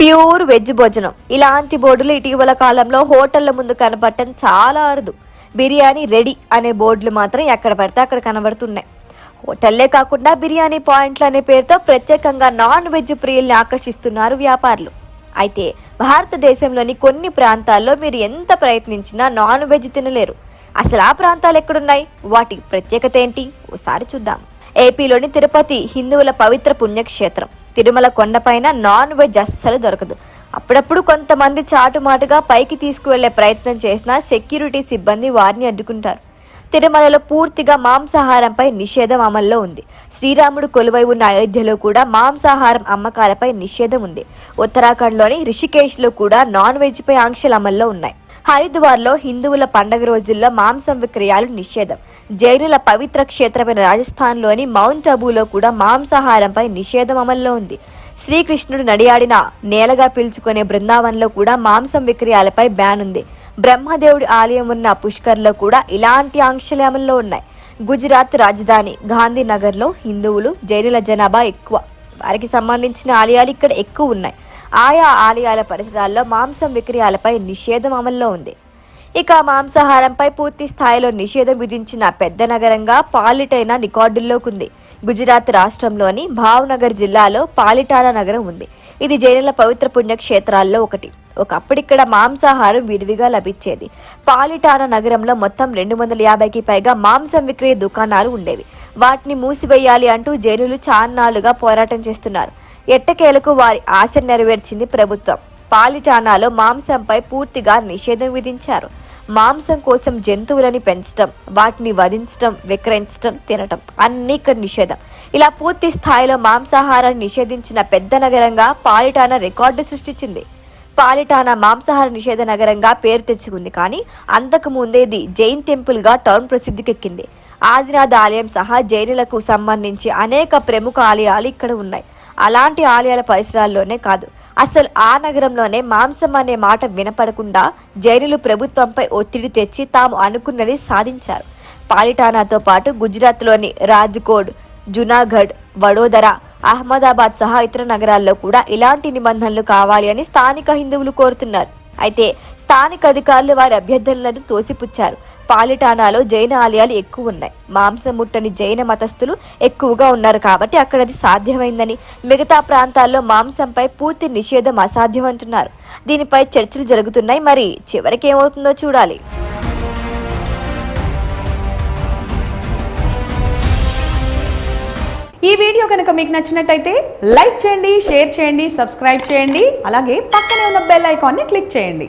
Pure veg భోజనం. ఇలాంటి బోర్డులు ఇటీవల కాలంలో హోటళ్ళ ముందు కనపడటం చాలా అరుదు. బిర్యానీ రెడీ అనే బోర్డులు మాత్రం ఎక్కడ పడితే అక్కడ కనబడుతున్నాయి. హోటళ్ళే కాకుండా బిర్యానీ పాయింట్లు అనే పేరుతో ప్రత్యేకంగా నాన్ వెజ్ ప్రియుల్ని ఆకర్షిస్తున్నారు వ్యాపారులు. అయితే భారతదేశంలోని కొన్ని ప్రాంతాల్లో మీరు ఎంత ప్రయత్నించినా నాన్ వెజ్ తినలేరు. అసలు ఆ ప్రాంతాలు ఎక్కడున్నాయి? వాటి ప్రత్యేకత ఏంటి? ఓసారి చూద్దాం. ఏపీలోని తిరుపతి హిందువుల పవిత్ర పుణ్యక్షేత్రం. తిరుమల కొండపైన నాన్ వెజ్ అస్సలు దొరకదు. అప్పుడప్పుడు కొంతమంది చాటుమాటుగా పైకి తీసుకువెళ్ళే ప్రయత్నం చేసినా సెక్యూరిటీ సిబ్బంది వారిని అడ్డుకుంటారు. తిరుమలలో పూర్తిగా మాంసాహారంపై నిషేధం అమల్లో ఉంది. శ్రీరాముడు కొలువై ఉన్న అయోధ్యలో కూడా మాంసాహారం అమ్మకాలపై నిషేధం ఉంది. ఉత్తరాఖండ్లోని రిషికేశ్లో కూడా నాన్ వెజ్పై ఆంక్షలు అమల్లో ఉన్నాయి. హరిద్వార్లో హిందువుల పండగ రోజుల్లో మాంసం విక్రయాలు నిషేధం. జైనుల పవిత్ర క్షేత్రమైన రాజస్థాన్లోని మౌంట్ అబూలో కూడా మాంసాహారంపై నిషేధం అమల్లో ఉంది. శ్రీకృష్ణుడు నడియాడిన నేలగా పిలుచుకునే బృందావనంలో కూడా మాంసం విక్రయాలపై బ్యాన్ ఉంది. బ్రహ్మదేవుడి ఆలయం ఉన్న పుష్కర్లో కూడా ఇలాంటి ఆంక్షలు అమల్లో ఉన్నాయి. గుజరాత్ రాజధాని గాంధీనగర్లో హిందువులు జైనుల జనాభా ఎక్కువ. వారికి సంబంధించిన ఆలయాలు ఇక్కడ ఎక్కువ ఉన్నాయి. ఆయా ఆలయాల పరిసరాల్లో మాంసం విక్రయాలపై నిషేధం అమల్లో ఉంది. ఇక మాంసాహారంపై పూర్తి స్థాయిలో నిషేధం విధించిన పెద్ద నగరంగా పాలిటైనా రికార్డుల్లోకుంది గుజరాత్ రాష్ట్రంలోని భావ్నగర్ జిల్లాలో పాలిటానా నగరం ఉంది. ఇది జైనుల పవిత్ర పుణ్యక్షేత్రాల్లో ఒకటి. ఒకప్పుడిక్కడ మాంసాహారం విరివిగా లభించేది. పాలిటానా నగరంలో మొత్తం రెండు వందల యాభైకి పైగా మాంసం విక్రయ దుకాణాలు ఉండేవి. వాటిని మూసివేయాలి అంటూ జైనులు చాన్నాళ్ళుగా పోరాటం చేస్తున్నారు. ఎట్టకేలకు వారి ఆశ నెరవేర్చింది ప్రభుత్వం. పాలిటానాలో మాంసంపై పూర్తిగా నిషేధం విధించారు. మాంసం కోసం జంతువులని పెంచడం వాటిని వధించడం విక్రయించడం తినటం అన్నీ ఇక్కడ నిషేధం. ఇలా పూర్తి స్థాయిలో మాంసాహారాన్ని నిషేధించిన పెద్ద నగరంగా పాలిటానా రికార్డు సృష్టించింది. పాలిటానా మాంసాహార నిషేధ నగరంగా పేరు తెచ్చుకుంది కానీ అంతకు ముందేది జైన్ టెంపుల్గా టౌన్ ప్రసిద్ధికెక్కింది. ఆదినాథ్ ఆలయం సహా జైనులకు సంబంధించి అనేక ప్రముఖ ఆలయాలు ఇక్కడ ఉన్నాయి. అలాంటి ఆలయాల పరిసరాల్లోనే కాదు అసలు ఆ నగరంలోనే మాంసం అనే మాట వినపడకుండా జైనులు ప్రభుత్వంపై ఒత్తిడి తెచ్చి తాము అనుకున్నది సాధించారు. పాలిటానాతో పాటు గుజరాత్లోని రాజ్కోట్ జునాగఢ్ వడోదర అహ్మదాబాద్ సహా ఇతర నగరాల్లో కూడా ఇలాంటి నిబంధనలు కావాలి అని స్థానిక హిందువులు కోరుతున్నారు. అయితే స్థానిక అధికారులు వారి అభ్యర్థనలను తోసిపుచ్చారు. పాలిటానాలో జైన ఆలయాలు ఎక్కువ ఉన్నాయి మాంసం ముట్టని జైన మతస్థులు ఎక్కువగా ఉన్నారు కాబట్టి అక్కడ అది సాధ్యమైందని మిగతా ప్రాంతాల్లో మాంసంపై పూర్తి నిషేధం అసాధ్యం అంటున్నారు దీనిపై చర్చలు జరుగుతున్నాయి. మరి చివరికి ఏమవుతుందో చూడాలి. ఈ వీడియో కనుక మీకు నచ్చినట్టయితే లైక్ చేయండి షేర్ చేయండి సబ్స్క్రైబ్ చేయండి. అలాగే పక్కనే ఉన్న బెల్ ఐకాన్ని క్లిక్ చేయండి.